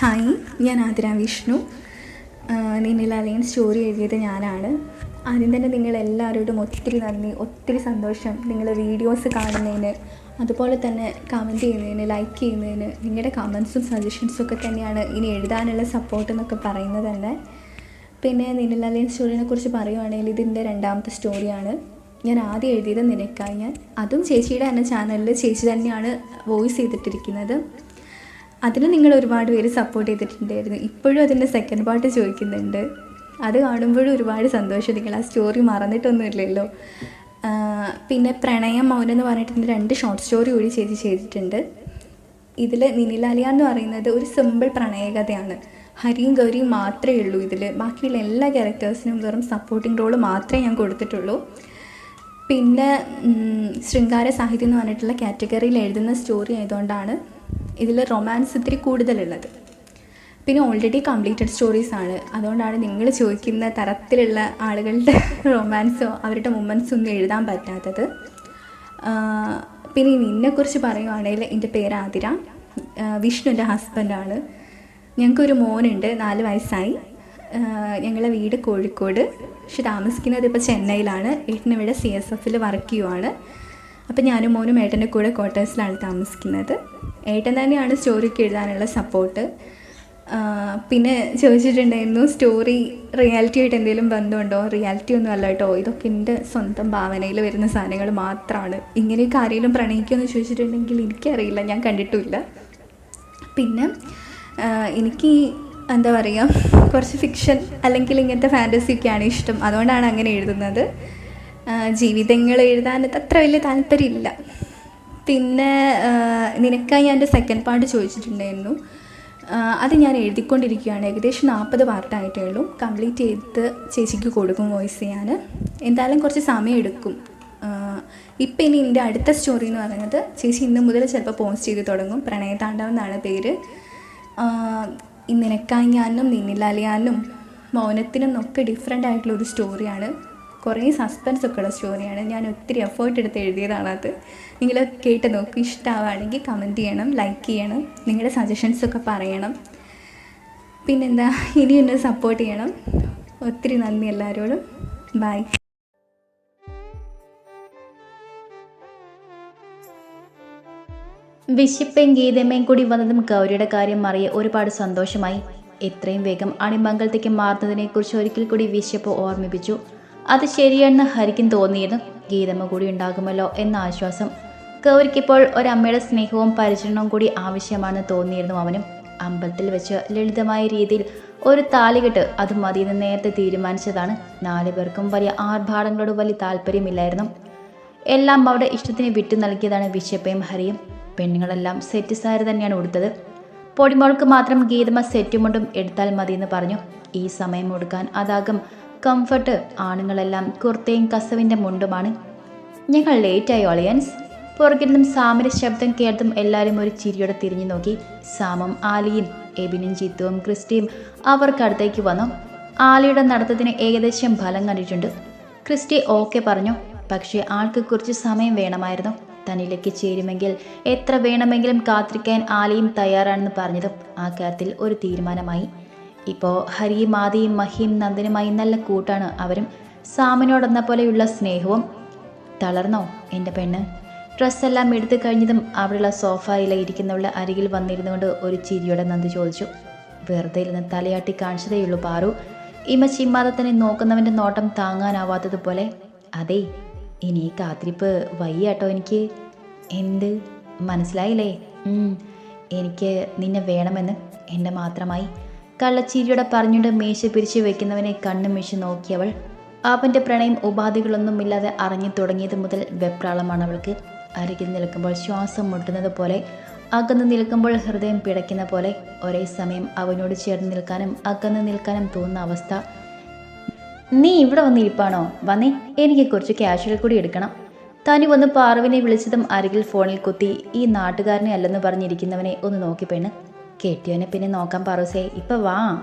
Hi ഞാൻ ആതിര വിഷ്ണു. നിന്നിൽ അലയൻ story എഴുതിയത് ഞാനാണ്. ആദ്യം തന്നെ നിങ്ങളെല്ലാവരോടും ഒത്തിരി നന്ദി ഒത്തിരി സന്തോഷം. നിങ്ങൾ വീഡിയോസ് കാണുന്നതിന് അതുപോലെ തന്നെ കമന്റ് ചെയ്യുന്നതിന് ലൈക്ക് ചെയ്യുന്നതിന് നിങ്ങളുടെ കമൻസും സജഷൻസും ഒക്കെ തന്നെയാണ് ഇനി എഴുതാനുള്ള സപ്പോർട്ട് എന്നൊക്കെ പറയുന്നത് തന്നെ. പിന്നെ നിന്നിൽ അലയൻ സ്റ്റോറിനെ കുറിച്ച് പറയുവാണെങ്കിൽ ഇതിന്റെ രണ്ടാമത്തെ സ്റ്റോറിയാണ്. ഞാൻ ആദ്യം എഴുതിയത് നിനക്കായി ഞാൻ അതും ചേച്ചിയുടെ തന്നെ ചാനലിൽ ചേച്ചി തന്നെയാണ് വോയിസ് ചെയ്തിട്ടിരിക്കുന്നത്. അതിന് നിങ്ങൾ ഒരുപാട് പേര് സപ്പോർട്ട് ചെയ്തിട്ടുണ്ടായിരുന്നു. ഇപ്പോഴും അതിന്റെ സെക്കൻഡ് പാർട്ട് ചോദിക്കുന്നുണ്ട്. അത് കാണുമ്പോഴും ഒരുപാട് സന്തോഷം നിങ്ങൾ ആ സ്റ്റോറി മറന്നിട്ടൊന്നുമില്ലല്ലോ. പിന്നെ പ്രണയം മൗനം എന്ന് പറഞ്ഞിട്ട് രണ്ട് ഷോർട്ട് സ്റ്റോറി കൂടി ചേച്ചി ചെയ്തിട്ടുണ്ട്. ഇതിൽ നിനിലാലിയ എന്ന് പറയുന്നത് ഒരു സിമ്പിൾ പ്രണയകഥയാണ്. ഹരിയും ഗൗരിയും മാത്രമേ ഉള്ളൂ ഇതിൽ ബാക്കിയുള്ള എല്ലാ ക്യാരക്ടേഴ്സിനും വെറും സപ്പോർട്ടിംഗ് റോൾ മാത്രമേ ഞാൻ കൊടുത്തിട്ടുള്ളൂ. പിന്നെ ശൃംഗാര സാഹിത്യം എന്ന് പറഞ്ഞിട്ടുള്ള കാറ്റഗറിയിൽ എഴുതുന്ന സ്റ്റോറി ആയതുകൊണ്ടാണ് ഇതിൽ റൊമാൻസ് ഇത്തിരി കൂടുതലുള്ളത്. പിന്നെ ഓൾറെഡി കംപ്ലീറ്റഡ് സ്റ്റോറീസ് ആണ്. അതുകൊണ്ടാണ് നിങ്ങൾ ചോദിക്കുന്ന തരത്തിലുള്ള ആളുകളുടെ റൊമാൻസോ അവരുടെ മൊമെന്റ്സോ ഒന്നും എഴുതാൻ പറ്റാത്തത്. പിന്നെ നിന്നെക്കുറിച്ച് പറയുവാണെങ്കിൽ എന്റെ പേര് ആതിര. ആ, വിഷ്ണു എന്റെ ഹസ്ബൻഡാണ് ഞങ്ങൾക്കൊരു മോനുണ്ട് നാല് വയസ്സായി. ഞങ്ങളുടെ വീട് കോഴിക്കോട്. പക്ഷെ താമസിക്കുന്നത് ഇപ്പോൾ ചെന്നൈയിലാണ്. ഏട്ടൻ ഇവിടെ സി എസ് എഫിൽ വർക്ക് ചെയ്യുവാണ്. അപ്പോൾ ഞാനും മോനും ഏട്ടന്റെ കൂടെ ക്വാർട്ടേഴ്സിലാണ് താമസിക്കുന്നത്. ഏട്ടൻ തന്നെയാണ് സ്റ്റോറിക്ക് എഴുതാനുള്ള സപ്പോർട്ട് പിന്നെ ചോദിച്ചിട്ടുണ്ടായിരുന്നു സ്റ്റോറി റിയാലിറ്റി ആയിട്ട് എന്തെങ്കിലും ബന്ധമുണ്ടോ? റിയാലിറ്റി ഒന്നും അല്ല കേട്ടോ. ഇതൊക്കെ എന്റെ സ്വന്തം ഭാവനയിൽ വരുന്ന സാധനങ്ങൾ മാത്രമാണ് ഇങ്ങനെയൊക്കെ ആരെങ്കിലും പ്രണയിക്കുമെന്ന് ചോദിച്ചിട്ടുണ്ടെങ്കിൽ എനിക്കറിയില്ല. ഞാൻ കണ്ടിട്ടുമില്ല. പിന്നെ എനിക്ക് എന്താ പറയുക കുറച്ച് ഫിക്ഷൻ അല്ലെങ്കിൽ ഇങ്ങനത്തെ ഫാന്റസി ഒക്കെയാണ് ഇഷ്ടം. അതുകൊണ്ടാണ് അങ്ങനെ എഴുതുന്നത്. ജീവിതങ്ങൾ എഴുതാൻ അത്ര വലിയ താല്പര്യമില്ല. പിന്നെ നിനക്കായി ഞാൻ എന്റെ സെക്കൻഡ് പാർട്ട് ചോദിച്ചിട്ടുണ്ടായിരുന്നു. അത് ഞാൻ എഴുതിക്കൊണ്ടിരിക്കുകയാണ്. ഏകദേശം നാൽപ്പത് പാർട്ടായിട്ടേ ഉള്ളൂ കംപ്ലീറ്റ് ചെയ്ത് ചേച്ചിക്ക് കൊടുക്കും വോയിസ് ചെയ്യാൻ എന്തായാലും കുറച്ച് സമയം എടുക്കും. ഇപ്പം ഇനി എന്റെ അടുത്ത സ്റ്റോറി എന്ന് പറയുന്നത് ചേച്ചി ഇന്ന് മുതൽ ചിലപ്പോൾ പോസ്റ്റ് ചെയ്ത് തുടങ്ങും. പ്രണയതാണ്ഡവം എന്നാണ് പേര്. നിനക്കായി ഞാനും നിന്നിലാലിയാനും മൗനത്തിനും ഒക്കെ ഡിഫറെന്റ് ആയിട്ടുള്ള ഒരു സ്റ്റോറിയാണ് കുറേ സസ്പെൻസ് ഒക്കെ ഉള്ള സ്റ്റോറിയാണ് ഞാൻ ഒത്തിരി എഫേർട്ട് എടുത്ത് എഴുതിയതാണ് അത്. നിങ്ങൾ കേട്ട് നോക്കി. ഇഷ്ടമാവുകയാണെങ്കിൽ കമന്റ് ചെയ്യണം ലൈക്ക് ചെയ്യണം നിങ്ങളുടെ സജഷൻസ് ഒക്കെ പറയണം. പിന്നെന്താ ഇനി എന്നെ സപ്പോർട്ട് ചെയ്യണം. ഒത്തിരി നന്ദി എല്ലാവരോടും. ബൈ വിശിപ്പയും ഗീതമ്മയും കൂടി വന്നതും ഗൗരിയുടെ കാര്യം അറിയ ഒരുപാട് സന്തോഷമായി. എത്രയും വേഗം അണിമംഗലത്തേക്ക് മാറുന്നതിനെക്കുറിച്ച് ഒരിക്കൽ കൂടി വിശപ്പ് ഓർമ്മിപ്പിച്ചു. അത് ശരിയാണെന്ന് ഹരിക്കും തോന്നിയിരുന്നു ഗീതമ്മ കൂടി ഉണ്ടാകുമല്ലോ എന്ന ആശ്വാസം. ഗൗരിക്കിപ്പോൾ ഒരമ്മയുടെ സ്നേഹവും പരിചരണവും കൂടി ആവശ്യമാണെന്ന് തോന്നിയിരുന്നു അവനും അമ്പലത്തിൽ വെച്ച് ലളിതമായ രീതിയിൽ ഒരു താലികെട്ട് അത് മതിയെന്ന് നേരത്തെ തീരുമാനിച്ചതാണ്. നാലു പേർക്കും വലിയ ആർഭാടങ്ങളോട് വലിയ താല്പര്യമില്ലായിരുന്നു. എല്ലാം അവിടെ ഇഷ്ടത്തിന് വിട്ടു നൽകിയതാണ് വിശപ്പയും ഹരിയും. പെണ്ണുങ്ങളെല്ലാം സെറ്റ് സാരി തന്നെയാണ് ഉടുത്തത്. പൊടിമോൾക്ക് മാത്രം ഗീതമ്മ സെറ്റുമുണ്ടും എടുത്താൽ മതിയെന്ന് പറഞ്ഞു. ഈ സമയം കൊടുക്കാൻ അതാകും കംഫർട്ട് ആണുങ്ങളെല്ലാം കുർത്തയും കസവിന്റെ മുണ്ടുമാണ്. ഞങ്ങൾ ലേറ്റായി ഓളിയൻസ് പുറകിരുന്നും സാമിന്റെ ശബ്ദം കേട്ടതും എല്ലാവരും ഒരു ചിരിയോടെ തിരിഞ്ഞു നോക്കി. സാമും ആലിയും എബിനും ജിത്തുവും ക്രിസ്റ്റിയും അവർക്കടുത്തേക്ക് വന്നു. ആലിയുടെ നടത്തത്തിന് ഏകദേശം ഫലം കണ്ടിട്ടുണ്ട്. ക്രിസ്റ്റി ഓക്കെ പറഞ്ഞു. പക്ഷേ ആൾക്ക് കുറച്ച് സമയം വേണമായിരുന്നു. തന്നിലേക്ക് ചേരുമെങ്കിൽ എത്ര വേണമെങ്കിലും കാത്തിരിക്കാൻ ആലിയും തയ്യാറാണെന്ന് പറഞ്ഞതും ആ കാര്യത്തിൽ ഒരു തീരുമാനമായി. ഇപ്പോൾ ഹരിയും ആദിയും മഹിയും നന്ദനുമായി നല്ല കൂട്ടാണ്. അവരും സാമിനോടെന്ന പോലെയുള്ള സ്നേഹവും തളർന്നോ എന്റെ പെണ്ണ്? ഡ്രസ്സെല്ലാം എടുത്തു കഴിഞ്ഞതും അവിടെയുള്ള സോഫയിലെ ഇരിക്കുന്നവളുടെ അരികിൽ വന്നിരുന്നുകൊണ്ട് ഒരു ചിരിയോടെ നന്ദി ചോദിച്ചു. വെറുതെ ഇരുന്ന് തലയാട്ടി കാണിച്ചതേയുള്ളൂ പാറു. ഇമ ചിമ്മാതെ തന്നെ നോക്കുന്നവന്റെ നോട്ടം താങ്ങാനാവാത്തതുപോലെ. അതെ ഇനി കാത്തിരിപ്പ് വയ്യാട്ടോ എനിക്ക്. എന്ത്? മനസ്സിലായില്ലേ? എനിക്ക് നിന്നെ വേണമെന്ന് എന്റെ മാത്രമായി. കള്ളച്ചിരിയോടെ പറഞ്ഞുകൊണ്ട് മീശ പിരിച്ചു വെക്കുന്നവനെ കണ്ണുമീശ നോക്കിയവൾ അവന്റെ പ്രണയം ഉപാധികളൊന്നുമില്ലാതെ അറിഞ്ഞു തുടങ്ങിയത് മുതൽ വെപ്രാളമാണ് അവൾക്ക്. അരികിൽ നിൽക്കുമ്പോൾ ശ്വാസം മുട്ടുന്നത് പോലെ അകന്ന് നിൽക്കുമ്പോൾ ഹൃദയം പിടയ്ക്കുന്ന പോലെ ഒരേ സമയം അവനോട് ചേർന്ന് നിൽക്കാനും അകന്ന് നിൽക്കാനും തോന്നുന്ന അവസ്ഥ. നീ ഇവിടെ വന്നിരിപ്പാണോ? വന്നേ എനിക്ക് കുറച്ച് ക്യാഷുകൾ കൂടി എടുക്കണം. തനി വന്ന് പാർവിനെ വിളിച്ചതും അരികിൽ ഫോണിൽ കുത്തി ഈ നാട്ടുകാരനെ അല്ലെന്ന് പറഞ്ഞിരിക്കുന്നവനെ ഒന്ന് നോക്കി പെണ്ണ്. കെട്ടിയവനെ പിന്നെ നോക്കാൻ പറസേ ഇപ്പൊ വാ.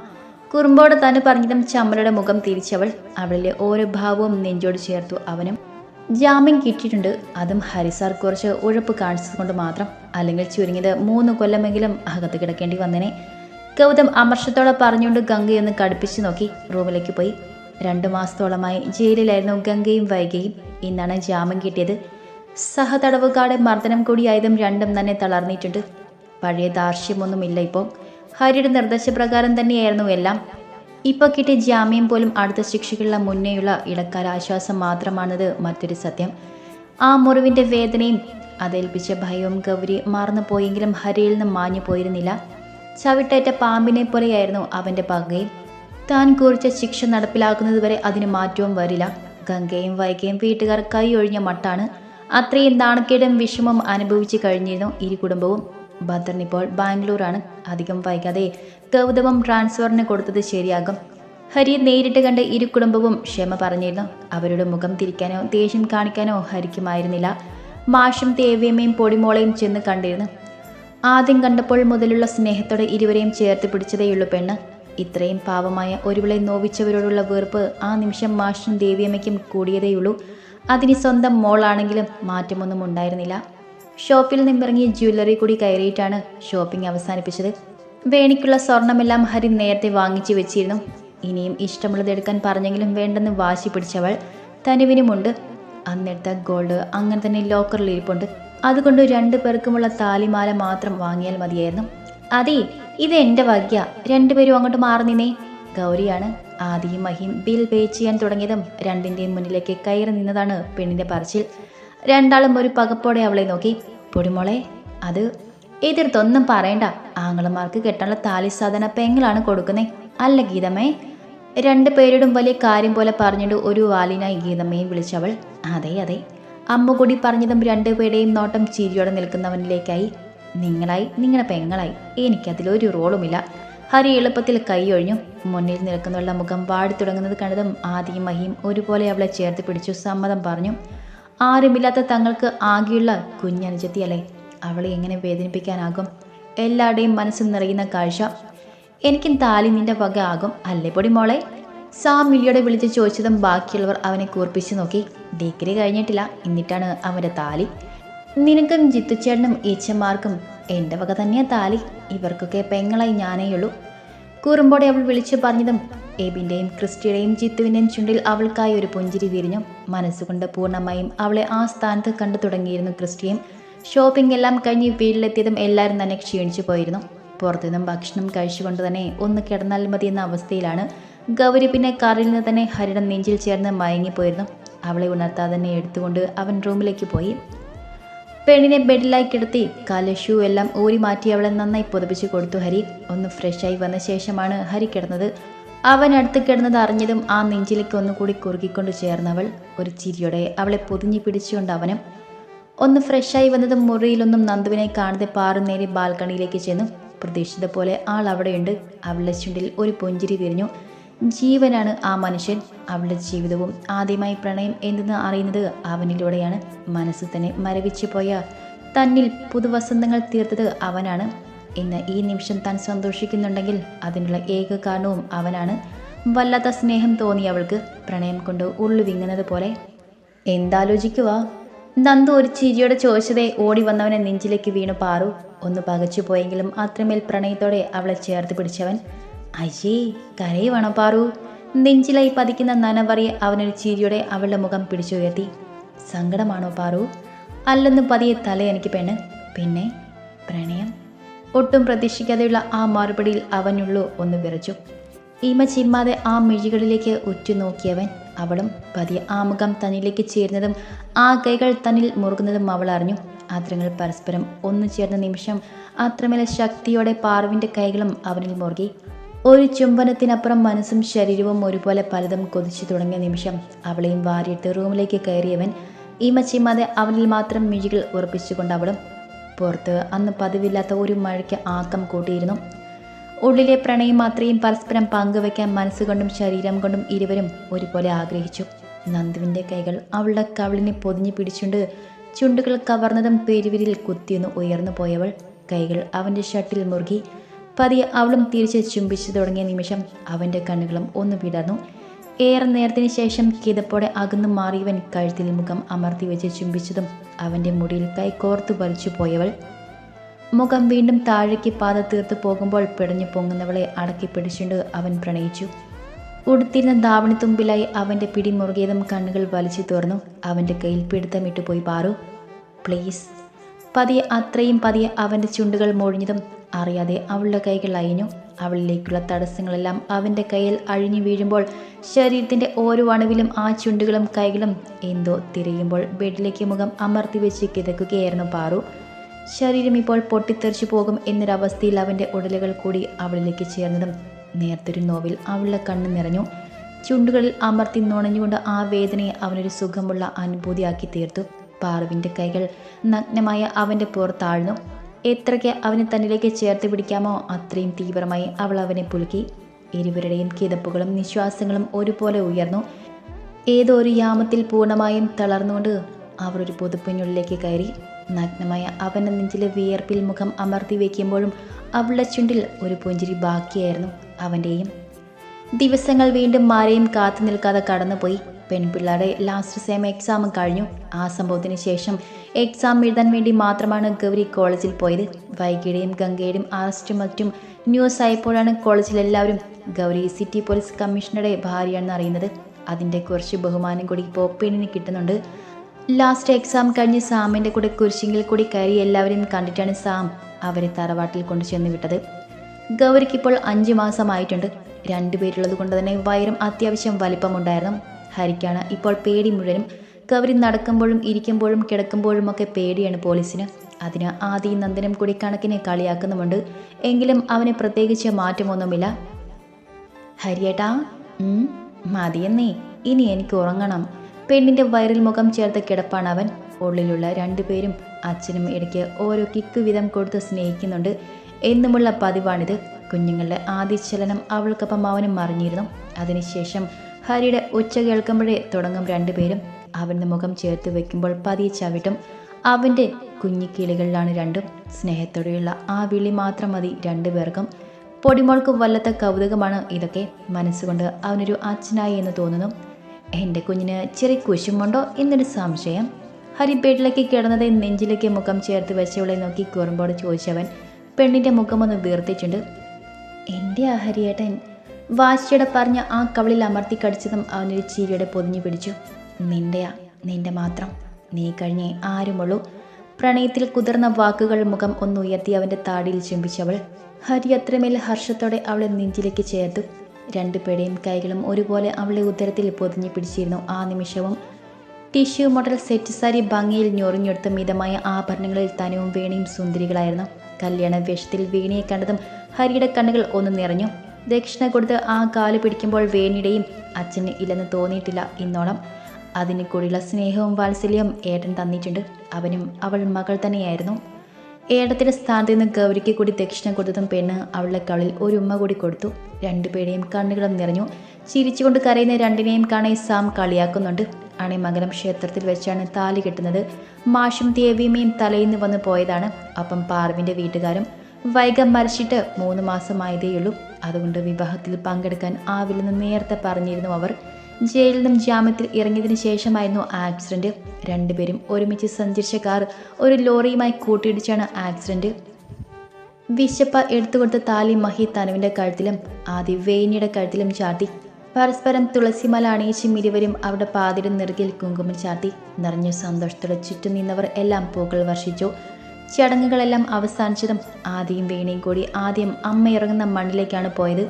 കുറുമ്പോട് തന്നെ പറഞ്ഞതും ചമ്മലയുടെ മുഖം തിരിച്ചവൾ അവളിലെ ഓരോ ഭാവവും നെഞ്ചോട് ചേർത്തു. അവനും ജാമ്യം കിട്ടിയിട്ടുണ്ട്. അതും ഹരിസാർ കുറച്ച് ഉഴപ്പ് കാണിച്ചത് കൊണ്ട് മാത്രം. അല്ലെങ്കിൽ ചുരുങ്ങിയത് മൂന്ന് കൊല്ലമെങ്കിലും അകത്ത് കിടക്കേണ്ടി വന്നേനെ. ഗൗതം അമർഷത്തോടെ പറഞ്ഞുകൊണ്ട് ഗംഗയൊന്ന് കടുപ്പിച്ചു നോക്കി. റൂമിലേക്ക് പോയി. രണ്ടു മാസത്തോളമായി ജയിലിലായിരുന്നു ഗംഗയും വൈകയും ഇന്നാണ് ജാമ്യം കിട്ടിയത്. സഹതടവുകാരുടെ മർദ്ദനം കൂടിയായതും രണ്ടും തന്നെ തളർന്നിട്ടുണ്ട്. പഴയ ദാർഷ്യമൊന്നുമില്ല ഇപ്പോൾ ഹരിയുടെ നിർദ്ദേശപ്രകാരം തന്നെയായിരുന്നു എല്ലാം. ഇപ്പോൾ കിട്ടിയ ജാമ്യം പോലും അടുത്ത ശിക്ഷകളുടെ മുന്നേയുള്ള ഇടക്കാല ആശ്വാസം മാത്രമാണത് മറ്റൊരു സത്യം. ആ മുറിവിന്റെ വേദനയും അതേൽപ്പിച്ച ഭയവും ഗൗരി മറന്നു പോയെങ്കിലും ഹരിയിൽ നിന്ന് മാഞ്ഞു പോയിരുന്നില്ല. ചവിട്ടേറ്റ പാമ്പിനെ പോലെയായിരുന്നു അവന്റെ പകയും താൻ കുറിച്ച ശിക്ഷ നടപ്പിലാക്കുന്നതുവരെ അതിന് മാറ്റവും വരില്ല. ഗംഗയും വൈകയും വീട്ടുകാർ കൈ ഒഴിഞ്ഞ മട്ടാണ്. അത്രയും നാണക്കേടും വിഷമം അനുഭവിച്ചു കഴിഞ്ഞിരുന്നു ഇരു കുടുംബവും. ഭദ്രൻ ഇപ്പോൾ ബാംഗ്ലൂരാണ്. അധികം വൈകാതെ ഗൗതമം ട്രാൻസ്ഫറിന് കൊടുത്തത് ശരിയാകും. ഹരിയെ നേരിട്ട് കണ്ട് ഇരു കുടുംബവും ക്ഷമ പറഞ്ഞിരുന്നു. അവരുടെ മുഖം തിരിക്കാനോ ദേഷ്യം കാണിക്കാനോ ഹരിക്കുമായിരുന്നില്ല. മാഷും തേവ്യമ്മയും പൊടിമോളയും ചെന്ന് കണ്ടിരുന്നു. ആദ്യം കണ്ടപ്പോൾ മുതലുള്ള സ്നേഹത്തോടെ ഇരുവരെയും ചേർത്ത് പിടിച്ചതേയുള്ളൂ പെണ്ണ്. ഇത്രയും പാവമായ ഒരുവിളെ നോവിച്ചവരോടുള്ള വെറുപ്പ് ആ നിമിഷം മാഷും ദേവിയമ്മയ്ക്കും കൂടിയതേയുള്ളൂ. അതിന് സ്വന്തം മോളാണെങ്കിലും മാറ്റമൊന്നും ഉണ്ടായിരുന്നില്ല. ഷോപ്പിൽ നിന്നിറങ്ങി ജ്വല്ലറി കൂടി കയറിയിട്ടാണ് ഷോപ്പിംഗ് അവസാനിപ്പിച്ചത്. വേണിക്കുള്ള സ്വർണമെല്ലാം ഹരി നേരത്തെ വാങ്ങിച്ചു വെച്ചിരുന്നു. ഇനിയും ഇഷ്ടമുള്ളത് എടുക്കാൻ പറഞ്ഞെങ്കിലും വേണ്ടെന്ന് വാശി പിടിച്ചവൾ തനുവിനുമുണ്ട്. അന്നെടുത്ത ഗോൾഡ് അങ്ങനെ തന്നെ ലോക്കറിൽ ഇരിപ്പുണ്ട്. അതുകൊണ്ട് രണ്ടു പേർക്കുമുള്ള താലിമാല മാത്രം വാങ്ങിയാൽ മതിയായിരുന്നു. അതെ ഇത് എന്റെ വഗ്യ രണ്ടുപേരും അങ്ങോട്ട് മാറി നിന്നേ. ഗൗരിയാണ് ആദിയും മഹിം ബിൽ പേ ചെയ്യാൻ തുടങ്ങിയതും രണ്ടിന്റെയും മുന്നിലേക്ക് കയറി നിന്നതാണ് പെണ്ണിന്റെ പറച്ചിൽ. രണ്ടാളും ഒരു പകപ്പോടെ അവളെ നോക്കി. പൊടിമോളെ അത് എതിർത്തൊന്നും പറയണ്ട. ആങ്ങളമാർക്ക് കെട്ടാനുള്ള താലി സാധന പെങ്ങളാണ് കൊടുക്കുന്നേ. അല്ല ഗീതമ്മേ. രണ്ട് പേരോടും വലിയ കാര്യം പോലെ പറഞ്ഞിട്ട് ഒരു വാലിനായി ഗീതമ്മയെ വിളിച്ചവൾ അതെ അതെ. അമ്മ കൂടി പറഞ്ഞതും രണ്ടുപേരുടെയും നോട്ടം ചിരിയോടെ നിൽക്കുന്നവനിലേക്കായി. നിങ്ങളായി നിങ്ങളുടെ പെങ്ങളായി. എനിക്കതിലൊരു റോളുമില്ല. ഹരി എളുപ്പത്തിൽ കൈയൊഴിഞ്ഞു മുന്നിൽ നിൽക്കുന്നവളുടെ മുഖം വാടി തുടങ്ങുന്നത് കണ്ടതും ആദിയും മഹിയും ഒരുപോലെ അവളെ ചേർത്ത് പിടിച്ചു സമ്മതം പറഞ്ഞു. ആരുമില്ലാത്ത തങ്ങൾക്ക് ആകെയുള്ള കുഞ്ഞനുജത്തിയല്ലേ അവളെ എങ്ങനെ വേദനിപ്പിക്കാനാകും? എല്ലാവരുടെയും മനസ്സ് നിറയുന്ന കാഴ്ച എനിക്കും താലി നിന്റെ വക ആകും അല്ലേ പൊടി മോളെ? സാ വിളിച്ച് ചോദിച്ചതും ബാക്കിയുള്ളവർ അവനെ കൂർപ്പിച്ചു നോക്കി. ഡിഗ്രി കഴിഞ്ഞിട്ടില്ല എന്നിട്ടാണ് അവന്റെ താലി. നിനക്കും ജിത്തുച്ചേട്ടനും ഈച്ചന്മാർക്കും എന്റെ വക തന്നെയാ താലി. ഇവർക്കൊക്കെ പെങ്ങളായി ഞാനേയുള്ളൂ. കൂറുമ്പോടെ അവൾ വിളിച്ചു പറഞ്ഞതും എബിന്റെയും ക്രിസ്റ്റിയുടെയും ജിത്തുവിന്റെയും ചുണ്ടിൽ അവൾക്കായി ഒരു പുഞ്ചിരി വിരിഞ്ഞു മനസ്സുകൊണ്ട് പൂർണമായും അവളെ ആ സ്ഥാനത്ത് കണ്ടു തുടങ്ങിയിരുന്നു ക്രിസ്റ്റിയും. ഷോപ്പിംഗ് എല്ലാം കഴിഞ്ഞ് വീട്ടിലെത്തിയതും എല്ലാവരും തന്നെ ക്ഷീണിച്ചു പോയിരുന്നു. പുറത്തുനിന്നും ഭക്ഷണം കഴിച്ചുകൊണ്ട് തന്നെ ഒന്ന് കിടന്നാൽ മതി എന്ന അവസ്ഥയിലാണ് ഗൗരി പിന്നെ കാറിൽ നിന്ന് തന്നെ ഹരിയുടെ നെഞ്ചിൽ ചേർന്ന് മയങ്ങിപ്പോയിരുന്നു. അവളെ ഉണർത്താതെ തന്നെ എടുത്തുകൊണ്ട് അവൻ റൂമിലേക്ക് പോയി. പെണ്ണിനെ ബെഡിലായി കിടത്തി കാൽ ഷൂ എല്ലാം ഊരി മാറ്റി അവളെ നന്നായി പുതപ്പിച്ച് കൊടുത്തു ഹരി. ഒന്ന് ഫ്രഷായി വന്ന ശേഷമാണ് ഹരി കിടന്നത്. അവൻ അടുത്ത് കിടന്നത് അറിഞ്ഞതും ആ നെഞ്ചിലേക്ക് ഒന്നുകൂടി കുറുകിക്കൊണ്ട് ചേർന്നവൾ ഒരു ചിരിയോടെ അവളെ പൊതിഞ്ഞു പിടിച്ചുകൊണ്ട് അവനും ഒന്ന് ഫ്രഷായി വന്നതും മുറിയിലൊന്നും നന്ദുവിനെ കാണാതെ പാറുന്നേരി നേരെ ബാൽക്കണിയിലേക്ക് ചെന്നു. പ്രതീക്ഷിത പോലെ ആൾ അവിടെയുണ്ട്. അവളുടെ ചുണ്ടിൽ ഒരു പുഞ്ചിരി വിരിഞ്ഞു. ജീവനാണ് ആ മനുഷ്യൻ. അവളുടെ ജീവിതവും ആദ്യമായി പ്രണയം എന്തെന്ന് അറിയുന്നത് അവനിലൂടെയാണ്. മനസ്സ് തന്നെ മരവിച്ചു പോയ തന്നിൽ പുതുവസന്തങ്ങൾ തീർത്തത് അവനാണ്. ഇന്ന് ഈ നിമിഷം താൻ സന്തോഷിക്കുന്നുണ്ടെങ്കിൽ അതിനുള്ള ഏക കാരണവും അവനാണ്. വല്ലാത്ത സ്നേഹം തോന്നി അവൾക്ക്. പ്രണയം കൊണ്ട് ഉള്ളു വിങ്ങുന്നത് പോലെ. എന്താലോചിക്കുക? നന്ദു ഒരു ചിരിയോടെ ചോദിച്ചതേ ഓടി വന്നവനെ നെഞ്ചിലേക്ക് വീണു പാറു. ഒന്ന് പകച്ചു പോയെങ്കിലും അത്രമേൽ പ്രണയത്തോടെ അവളെ ചേർത്ത് പിടിച്ചവൻ. അയ്യേ കരയുവാണോ പാറു? നെഞ്ചിലായി പതിക്കുന്ന നനവറിയെ അവനൊരു ചിരിയോടെ അവളുടെ മുഖം പിടിച്ചുയർത്തി. സങ്കടമാണോ പാറു? അല്ലെന്ന് പതിയെ തല എനിക്ക് പെണ്ണ്. പിന്നെ? പ്രണയം? ഒട്ടും പ്രതീക്ഷിക്കാതെയുള്ള ആ മറുപടിയിൽ അവനുള്ളു ഒന്ന് വിറച്ചു. ഇമ ചിമ്മാതെ ആ മിഴികളിലേക്ക് ഉറ്റുനോക്കിയവൻ അവളും പതിയെ ആ മുഖം തന്നിലേക്ക് ചേരുന്നതും ആ കൈകൾ തന്നിൽ മുറുകുന്നതും അവൾ അറിഞ്ഞു. ആത്രങ്ങൾ പരസ്പരം ഒന്നു ചേർന്ന നിമിഷം അത്രമേൽ ശക്തിയോടെ പാർവിന്റെ കൈകളും അവനിൽ മുറുകി. ഒരു ചുംബനത്തിനപ്പുറം മനസ്സും ശരീരവും ഒരുപോലെ പലതും കൊതിച്ചു തുടങ്ങിയ നിമിഷം അവളെയും വാരിയിട്ട് റൂമിലേക്ക് കയറിയവൻ ഈ മച്ചിമാതെ അവനിൽ മാത്രം മിഴികൾ ഉറപ്പിച്ചുകൊണ്ട് അവളും പുറത്ത് അന്ന് പതിവില്ലാത്ത ഒരു മഴയ്ക്ക് ആക്കം കൂട്ടിയിരുന്നു. ഉള്ളിലെ പ്രണയം മാത്രയും പരസ്പരം പങ്കുവെക്കാൻ മനസ്സുകൊണ്ടും ശരീരം കൊണ്ടും ഇരുവരും ഒരുപോലെ ആഗ്രഹിച്ചു. നന്ദുവിന്റെ കൈകൾ അവളുടെ കവിളിനെ പൊതിഞ്ഞു പിടിച്ചുകൊണ്ട് ചുണ്ടുകൾ കവർന്നതും പെരുവിരിൽ കുത്തിയൊന്ന് ഉയർന്നു പോയവൾ കൈകൾ അവന്റെ ഷട്ടിൽ മുറുകി പതിയെ അവളും തിരിച്ച് ചുംബിച്ചു തുടങ്ങിയ നിമിഷം അവന്റെ കണ്ണുകളും ഒന്ന് വിടർന്നു ഏറെ നേരത്തിന് ശേഷം കിതപ്പോടെ അകന്നു മാറിയവൻ കഴുത്തിൽ മുഖം അമർത്തി വെച്ച് ചുംബിച്ചതും അവന്റെ മുടിയിൽ കൈ കോർത്തു വലിച്ചു പോയവൾ. മുഖം വീണ്ടും താഴേക്ക് പാത തീർത്ത് പോകുമ്പോൾ പിടഞ്ഞു പൊങ്ങുന്നവളെ അടക്കി പിടിച്ചുകൊണ്ട് അവൻ പ്രണയിച്ചു. ഉടുത്തിരുന്ന ദാവണിത്തുമ്പിലായി അവന്റെ പിടി മുറുകിയതും കണ്ണുകൾ വലിച്ചു തുറന്നു അവന്റെ കയ്യിൽ പിടുത്തമിട്ട് പോയി പാറു. പ്ലീസ്. പതിയെ അത്രയും പതിയെ അവന്റെ ചുണ്ടുകൾ മൊഴിഞ്ഞതും അറിയാതെ അവളുടെ കൈകൾ അയിഞ്ഞു. അവളിലേക്കുള്ള തടസ്സങ്ങളെല്ലാം അവന്റെ കയ്യിൽ അഴിഞ്ഞു വീഴുമ്പോൾ ശരീരത്തിന്റെ ഓരോ അണുവിലും ആ ചുണ്ടുകളും കൈകളും എന്തോ തിരയുമ്പോൾ ബെഡിലേക്ക് മുഖം അമർത്തി വെച്ച് കിതക്കുകയായിരുന്നു പാറു. ശരീരം ഇപ്പോൾ പൊട്ടിത്തെറിച്ചു പോകും എന്നൊരവസ്ഥയിൽ അവന്റെ ഉടലുകൾ കൂടി അവളിലേക്ക് ചേർന്നതും നേർത്തൊരു നോവിൽ അവളുടെ കണ്ണ് നിറഞ്ഞു. ചുണ്ടുകളിൽ അമർത്തി നുണഞ്ഞുകൊണ്ട് ആ വേദനയെ അവനൊരു സുഖമുള്ള അനുഭൂതിയാക്കി തീർത്തു. പാറുവിന്റെ കൈകൾ നഗ്നമായ അവന്റെ പുറത്താഴ്ന്നു. എത്രയ്ക്ക് അവനെ തന്നിലേക്ക് ചേർത്ത് പിടിക്കാമോ അത്രയും തീവ്രമായി അവൾ അവനെ പുലുക്കി. ഇരുവരുടെയും കിതപ്പുകളും നിശ്വാസങ്ങളും ഒരുപോലെ ഉയർന്നു. ഏതോ ഒരു യാമത്തിൽ പൂർണമായും തളർന്നുകൊണ്ട് അവർ ഒരു പുതുപ്പിനുള്ളിലേക്ക് കയറി. നഗ്നമായ അവന്റെ നെഞ്ചിലെ വിയർപ്പിൽ മുഖം അമർത്തി വയ്ക്കുമ്പോഴും അവളുടെ ചുണ്ടിൽ ഒരു പുഞ്ചിരി ബാക്കിയായിരുന്നു അവന്റെയും ദിവസങ്ങൾ വീണ്ടും മാരെയും കാത്തു നിൽക്കാതെ കടന്നുപോയി. പെൺപിള്ളേരുടെ ലാസ്റ്റ് സെം എക്സാം കഴിഞ്ഞു. ആ സംഭവത്തിന് ശേഷം എക്സാം എഴുതാൻ വേണ്ടി മാത്രമാണ് ഗൗരി കോളേജിൽ പോയത്. വൈകിയുടെയും ഗംഗയുടെയും അറസ്റ്റും മറ്റും ന്യൂസ് ആയപ്പോഴാണ് കോളേജിൽ എല്ലാവരും ഗൗരി സിറ്റി പോലീസ് കമ്മീഷണറുടെ ഭാര്യയാണെന്ന് അറിയുന്നത്. അതിന്റെ കുറച്ച് ബഹുമാനം കൂടി ഇപ്പോൾ കിട്ടുന്നുണ്ട്. ലാസ്റ്റ് എക്സാം കഴിഞ്ഞ് സാമിന്റെ കൂടെ കുരിശിങ്കിൽ കൂടി കയറി എല്ലാവരെയും കണ്ടിട്ടാണ് സാം അവരെ തറവാട്ടിൽ കൊണ്ടു ചെന്ന് വിട്ടത്. ഗൗരിക്ക് ഇപ്പോൾ അഞ്ച് മാസമായിട്ടുണ്ട് രണ്ടുപേരുള്ളത് കൊണ്ട് തന്നെ വയറും അത്യാവശ്യം വലിപ്പമുണ്ടായിരുന്നു. ഹരിക്കാണ് ഇപ്പോൾ പേടി മുഴുവനും കവരി നടക്കുമ്പോഴും ഇരിക്കുമ്പോഴും കിടക്കുമ്പോഴും ഒക്കെ പേടിയാണ് പോലീസിന്. അതിന് ആദി നന്ദനം കൂടി കണക്കിനെ കളിയാക്കുന്നുമുണ്ട്. എങ്കിലും അവന് പ്രത്യേകിച്ച് മാറ്റമൊന്നുമില്ല. ഹരിയേട്ടാ മതിയെന്നേ. ഇനി എനിക്ക് ഉറങ്ങണം. പെണ്ണിന്റെ വയറിൽ മുഖം ചേർത്ത് കിടപ്പാണ് അവൻ. ഉള്ളിലുള്ള രണ്ടുപേരും അച്ഛനും ഇടയ്ക്ക് ഓരോ കിക്ക് വിധം കൊടുത്ത് സ്നേഹിക്കുന്നുണ്ട്. എന്നുമുള്ള പതിവാണിത്. കുഞ്ഞുങ്ങളുടെ ആദ്യ ചലനം അവൾക്കൊപ്പം അവനും മറിഞ്ഞിരുന്നു. അതിനുശേഷം ഹരിയുടെ ഉച്ച കേൾക്കുമ്പോഴേ തുടങ്ങും രണ്ടുപേരും. അവന്റെ മുഖം ചേർത്ത് വെക്കുമ്പോൾ പതിയെ ചവിട്ടും. അവന്റെ കുഞ്ഞിക്കിളികളിലാണ് രണ്ടും. സ്നേഹത്തോടെയുള്ള ആ വിളി മാത്രം മതി രണ്ടുപേർക്കും. പൊടിമോൾക്ക് വല്ലത്ത കൗതുകമാണ് ഇതൊക്കെ. മനസ്സുകൊണ്ട് അവനൊരു അച്ഛനായി എന്ന് തോന്നുന്നു. എന്റെ കുഞ്ഞിന് ചെറിയ കുശുമുണ്ടോ എന്നൊരു സംശയം. ഹരി ബെഡിലേക്ക് കിടന്നത് നെഞ്ചിലേക്ക് മുഖം ചേർത്ത് വെച്ചവളെ നോക്കി കുറുമ്പോട് ചോദിച്ചവൻ പെണ്ണിന്റെ മുഖമൊന്ന് വീർത്തിച്ചുണ്ട് എന്റെ ആഹരിയേട്ടൻ ഹരിയേട്ടൻ വാശിയുടെ പറഞ്ഞ ആ കവളിൽ അമർത്തി കടിച്ചതും അവനൊരു ചീരിയുടെ പൊതിഞ്ഞു പിടിച്ചു. നിന്റെയാ നിന്റെ മാത്രം. നീ കഴിഞ്ഞേ ആരുമുള്ളൂ. പ്രണയത്തിൽ കുതിർന്ന വാക്കുകൾ മുഖം ഒന്നുയർത്തി അവന്റെ താടിയിൽ ചുംബിച്ചവൾ. ഹരി അത്രമേൽ ഹർഷത്തോടെ അവളെ നെഞ്ചിലേക്ക് ചേർത്തു. രണ്ടുപേരുടെയും കൈകളും ഒരുപോലെ അവളെ ഉദരത്തിൽ പൊതിഞ്ഞു പിടിച്ചിരുന്നു ആ നിമിഷവും. ടിഷ്യൂ മോഡൽ സെറ്റ് സാരി ഭംഗിയിൽ ഞൊറിഞ്ഞെടുത്ത മിതമായ ആഭരണങ്ങളിൽ തനവും വീണയും സുന്ദരികളായിരുന്നു. കല്യാണ വേഷത്തിൽ വീണയെ കണ്ടതും ഹരിയുടെ കണ്ണുകൾ ഒന്ന് നിറഞ്ഞു. ദക്ഷിണ കൊടുത്ത് ആ കാൽ പിടിക്കുമ്പോൾ വേണിയുടെയും അച്ഛന് ഇല്ലെന്ന് തോന്നിയിട്ടില്ല ഇന്നോളം. അതിന് കൂടിയുള്ള സ്നേഹവും വാത്സല്യവും ഏട്ടൻ തന്നിട്ടുണ്ട്. അവനും അവൾ മകൾ തന്നെയായിരുന്നു. ഏടത്തിന്റെ സ്ഥാനത്ത് നിന്ന് ഗൗരിക്ക് കൂടി ദക്ഷിണ കൊടുത്തതും പെണ്ണ് അവളുടെ കളിൽ ഒരു ഉമ്മ കൂടി കൊടുത്തു. രണ്ടുപേരെയും കണ്ണുകളും നിറഞ്ഞു. ചിരിച്ചുകൊണ്ട് കരയുന്ന രണ്ടിനെയും കാണെ സാം കളിയാക്കുന്നുണ്ട്. അണിമംഗലം ക്ഷേത്രത്തിൽ വെച്ചാണ് താലി കെട്ടുന്നത്. മാഷും ദേവിയമ്മയും തലയിന്ന് വന്ന് പോയതാണ്. അപ്പം പാർവിന്റെ വീട്ടുകാരും വൈകം മരിച്ചിട്ട് മൂന്ന് മാസമായതേയുള്ളൂ. അതുകൊണ്ട് വിവാഹത്തിൽ പങ്കെടുക്കാൻ ആവില്ലെന്ന് നേരത്തെ പറഞ്ഞിരുന്നു അവർ. ജയിലിൽ നിന്നും ജാമ്യത്തിൽ ഇറങ്ങിയതിന് ശേഷമായിരുന്നു ആക്സിഡന്റ്. രണ്ടുപേരും ഒരുമിച്ച് സഞ്ചരിച്ച കാർ ഒരു ലോറിയുമായി കൂട്ടിയിടിച്ചാണ് ആക്സിഡന്റ്. വിശപ്പ എടുത്തുകൊടുത്ത താലി മഹി തനുവിന്റെ കഴുത്തിലും ആദി വേനിയുടെ കഴുത്തിലും ചാട്ടി. പരസ്പരം തുളസിമല അണിയിച്ചും ഇരുവരും അവരുടെ പാതിയുടെ നെറുകിൽ കുങ്കുമം ചാട്ടി. നിറഞ്ഞ സന്തോഷത്തോടെ ചുറ്റും നിന്നവർ എല്ലാം പൂക്കൾ വർഷിച്ചു. ചടങ്ങുകളെല്ലാം അവസാനിച്ചതും ആദ്യം വേണിയും കൂടി ആദ്യം അമ്മ ഇറങ്ങുന്ന മണ്ണിലേക്കാണ് പോയത്.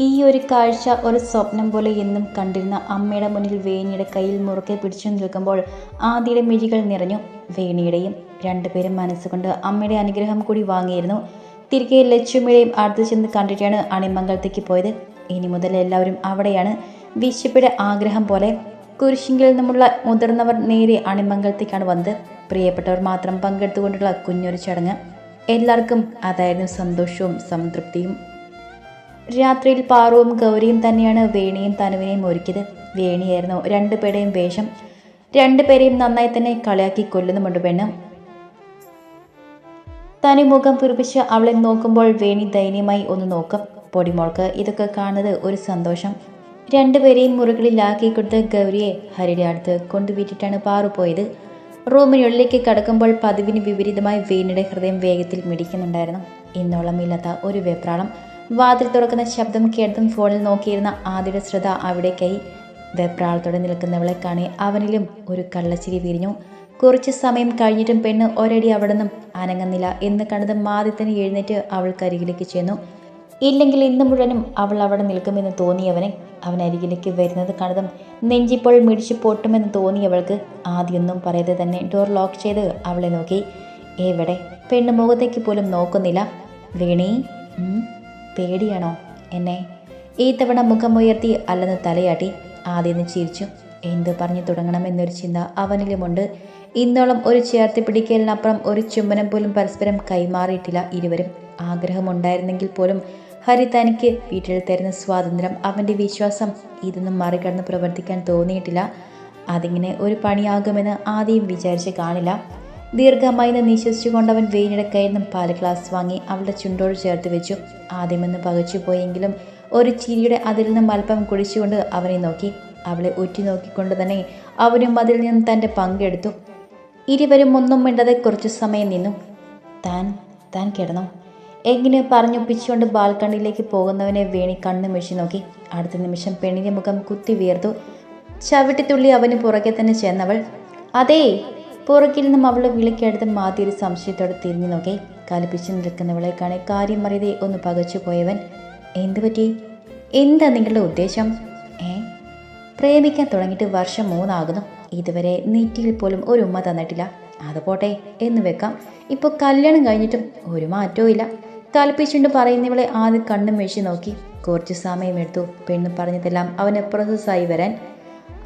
ഈ ഒരു കാഴ്ച ഒരു സ്വപ്നം പോലെ എന്നും കണ്ടിരുന്ന അമ്മയുടെ മുന്നിൽ വേണിയുടെ കയ്യിൽ മുറുക്കെ പിടിച്ചു നിൽക്കുമ്പോൾ ആദിയുടെ മിഴികൾ നിറഞ്ഞു വേണിയുടെയും രണ്ടുപേരും മനസ്സുകൊണ്ട് അമ്മയുടെ അനുഗ്രഹം കൂടി വാങ്ങിയിരുന്നു. തിരികെ ലക്ഷ്മിയുടെയും അടുത്ത് ചെന്ന് കണ്ടിട്ടാണ് അണിമംഗലത്തേക്ക് പോയത്. ഇനി മുതൽ എല്ലാവരും അവിടെയാണ്. വിശപ്പിയുടെ ആഗ്രഹം പോലെ കുരിശിങ്കിൽ നിന്നുമുള്ള മുതിർന്നവർ നേരെ അണിമംഗലത്തേക്കാണ് വന്നത്. പ്രിയപ്പെട്ടവർ മാത്രം പങ്കെടുത്തുകൊണ്ടുള്ള കുഞ്ഞൊരു ചടങ്ങ്. എല്ലാവർക്കും അതായിരുന്നു സന്തോഷവും സംതൃപ്തിയും. രാത്രിയിൽ പാറുവും ഗൗരിയും തന്നെയാണ് വേണിയും തനുവിനെയും ഒരുക്കിയത്. വേണിയായിരുന്നു രണ്ടുപേരുടെയും വേഷം. രണ്ടുപേരെയും നന്നായി തന്നെ കളിയാക്കി കൊല്ലുന്നുമുണ്ട് പെണ്ണ്. തനി മുഖം പിറുപ്പിച്ച് അവളെ നോക്കുമ്പോൾ വേണി ദയനീയമായി ഒന്ന് നോക്കും. പൊടിമോൾക്ക് ഇതൊക്കെ കാണുന്നത് ഒരു സന്തോഷം. രണ്ടുപേരെയും മുറികളിലാക്കി കൊടുത്ത് ഗൗരിയെ ഹരിയുടെ അടുത്ത് കൊണ്ടുവിട്ടിട്ടാണ് പാറു പോയത്. റൂമിനുള്ളിലേക്ക് കടക്കുമ്പോൾ പതിവിന് വിപരീതമായി വീണയുടെ ഹൃദയം വേഗത്തിൽ മിടിക്കുന്നുണ്ടായിരുന്നു. ഇന്നോളമില്ലാത്ത ഒരു വെപ്രാളം. വാതിൽ തുറക്കുന്ന ശബ്ദം കേട്ടതും ഫോണിൽ നോക്കിയിരുന്ന ആദ്യയുടെ ശ്രദ്ധ അവിടേക്കായി. വെപ്രാളത്തോടെ നിൽക്കുന്നവളെ കാണി അവനിലും ഒരു കള്ളച്ചിരി വിരിഞ്ഞു. കുറച്ച് സമയം കഴിഞ്ഞിട്ടും പെണ്ണ് ഒരടി അവിടെ നിന്നും അനങ്ങുന്നില്ല എന്ന് കണ്ടതും ആദ്യത്തിന് എഴുന്നേറ്റ് അവൾക്കരികിലേക്ക് ചെന്നു. ഇല്ലെങ്കിൽ ഇന്ന് മുഴുവനും അവൾ അവിടെ നിൽക്കുമെന്ന് തോന്നിയവനെ അവൻ അരികിലേക്ക് വരുന്നത് കണ്ടതും നെഞ്ചിപ്പോൾ മിടിച്ചു പൊട്ടുമെന്ന് തോന്നിയവൾക്ക് ആദ്യമൊന്നും പറയാതെ തന്നെ ഡോർ ലോക്ക് ചെയ്ത് അവളെ നോക്കി. എവിടെ? പെണ്ണ് മുഖത്തേക്ക് പോലും നോക്കുന്നില്ല. വേണി? പേടിയാണോ എന്നെ? ഈ തവണ മുഖമുയർത്തി അല്ലെന്ന് തലയാട്ടി ആദ്യം ചിരിച്ചു. എന്ത് പറഞ്ഞു തുടങ്ങണമെന്നൊരു ചിന്ത അവനിലുമുണ്ട്. ഇന്നോളം ഒരു ചേർത്ത് പിടിക്കലിനപ്പുറം ഒരു ചുംബനം പോലും പരസ്പരം കൈമാറിയിട്ടില്ല ഇരുവരും. ആഗ്രഹമുണ്ടായിരുന്നെങ്കിൽ പോലും ഹരി തനിക്ക് വീട്ടിൽ തരുന്ന സ്വാതന്ത്ര്യം അവന്റെ വിശ്വാസം ഇതൊന്നും മറികടന്ന് പ്രവർത്തിക്കാൻ തോന്നിയിട്ടില്ല. അതിങ്ങനെ ഒരു പണിയാകുമെന്ന് ആദ്യം വിചാരിച്ച് കാണില്ല. ദീർഘമായി നിശ്വസിച്ചുകൊണ്ട് അവൻ വെയിനിടെ കയ്യിൽ നിന്നും ഗ്ലാസ് വാങ്ങി അവളുടെ ചുണ്ടോട് ചേർത്ത് വെച്ചു. ആദ്യമൊന്ന് പകച്ചു പോയെങ്കിലും ഒരു ചിരിയുടെ അതിൽ നിന്നും അല്പം കുടിച്ചുകൊണ്ട് അവനെ നോക്കി. അവളെ ഉറ്റി നോക്കിക്കൊണ്ട് തന്നെ അവനും അതിൽ നിന്നും തന്റെ പങ്കെടുത്തു. ഇരുവരും ഒന്നും മിണ്ടാതെ കുറച്ചു സമയം നിന്നു. താൻ താൻ കിടന്നു? എങ്ങനെ പറഞ്ഞൊപ്പിച്ചുകൊണ്ട് ബാൽക്കണിയിലേക്ക് പോകുന്നവനെ വേണി കണ്ണു മിഴി നോക്കി. അടുത്ത നിമിഷം പെണ്ണിന്റെ മുഖം കുത്തി വീർത്തു ചവിട്ടിത്തുള്ളി അവന് പുറകെ തന്നെ ചെന്നവൾ അതേ പുറകിൽ നിന്നും അവളെ വിളിക്കെടുത്ത് മാതി ഒരു സംശയത്തോടെ തിരിഞ്ഞു നോക്കി. കലിപ്പിച്ച് നിൽക്കുന്നവളെ കാണി കാര്യം ഒന്ന് പകച്ചു പോയവൻ എന്തു പറ്റി? എന്താ നിങ്ങളുടെ ഉദ്ദേശം? ഏ? പ്രേമിക്കാൻ തുടങ്ങിയിട്ട് വർഷം മൂന്നാകുന്നു. ഇതുവരെ നെറ്റിയിൽ പോലും ഒരു ഉമ്മ തന്നിട്ടില്ല. അത് പോട്ടെ എന്ന് വെക്കാം. ഇപ്പോൾ കല്യാണം കഴിഞ്ഞിട്ടും ഒരു മാറ്റവും ഇല്ല കൽപ്പിച്ചുകൊണ്ട് പറയുന്നവളെ ആദ്യം കണ്ണും വീഴ്ച നോക്കി. കുറച്ച് സമയമെടുത്തു. പെണ്ണ് പറഞ്ഞതെല്ലാം അവന് പ്രോസസ്സായി വരാൻ